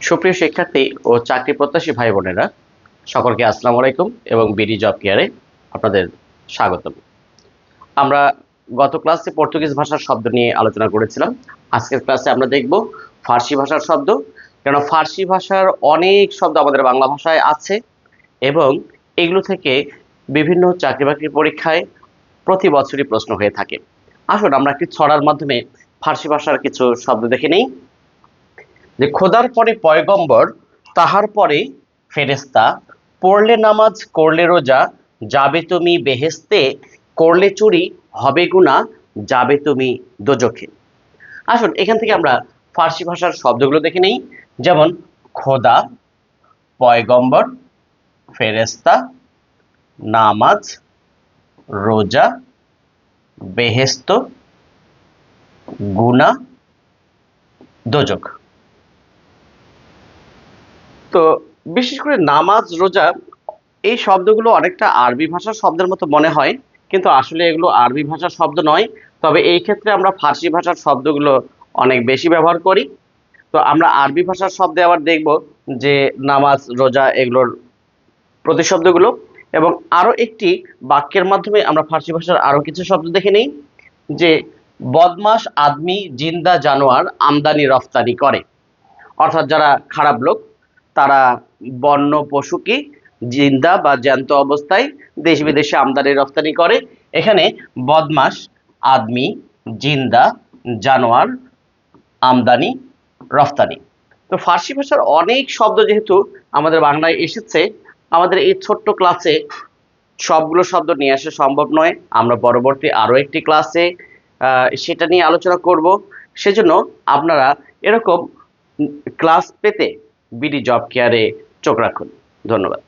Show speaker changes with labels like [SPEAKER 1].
[SPEAKER 1] সুপ্রিয় শিক্ষার্থী ও চাকরি প্রত্যাশী ভাই বোনেরা, সকলকে আসসালামু আলাইকুম এবং বিডি জব কেয়ারে আপনাদের স্বাগতম। আমরা গত ক্লাসে পর্তুগিজ ভাষার শব্দ নিয়ে আলোচনা করেছিলাম। আজকের ক্লাসে আমরা দেখব ফার্সি ভাষার শব্দ কেন ফার্সি ভাষার অনেক শব্দ আমাদের বাংলা ভাষায় আছে এবং এগুলো থেকে বিভিন্ন চাকরি বাকরির পরীক্ষায় প্রতি বছরই প্রশ্ন হয়ে থাকে। আসুন, আমরা একটি ছড়ার মাধ্যমে ফার্সি ভাষার কিছু শব্দ দেখে নেই। যে খোদার পরে পয়গম্বর, তাহার পরে ফেরেস্তা পড়লে নামাজ, করলে রোজা, যাবে তুমি বেহেস্তে করলে চুরি, হবে গুণা যাবে তুমি দোজখে। আসুন, এখান থেকে আমরা ফার্সি ভাষার শব্দগুলো দেখে নেই। যেমন, খোদা, পয়গম্বর ফেরেস্তা নামাজ, রোজা বেহেস্ত গুণা দোজক তো বিশেষ করে নামাজ, রোজা এই শব্দগুলো অনেকটা আরবি ভাষার শব্দের মতো মনে হয়, কিন্তু আসলে এগুলো আরবি ভাষার শব্দ নয়। তবে এই ক্ষেত্রে আমরা ফার্সি ভাষার শব্দগুলো অনেক বেশি ব্যবহার করি। তো আমরা আরবি ভাষার শব্দে আবার দেখব যে নামাজ, রোজা এগুলোর প্রতিশব্দগুলো। এবং আরও একটি বাক্যের মাধ্যমে আমরা ফার্সি ভাষার আরও কিছু শব্দ দেখে নিই, যে বদমাস আদমি জিন্দা জানোয়ার আমদানি রফতানি করে। অর্থাৎ যারা খারাপ লোক তারা বন্য পশুকে জিন্দা বা জ্যান্ত অবস্থায় দেশ বিদেশে আমদানি রফতানি করে। এখানে বদমাস আদমি, জিন্দা, জানোয়ার, আমদানি, রফতানি। তো ফার্সি ভাষার অনেক শব্দ যেহেতু আমাদের বাংলায় এসেছে, আমাদের এই ছোট্ট ক্লাসে সবগুলো শব্দ নিয়ে আসা সম্ভব নয়। আমরা পরবর্তী আরও একটি ক্লাসে সেটা নিয়ে আলোচনা করব। সেজন্য আপনারা এরকম ক্লাস পেতে বিডি জব কেয়ারে চোখ রাখুন। ধন্যবাদ।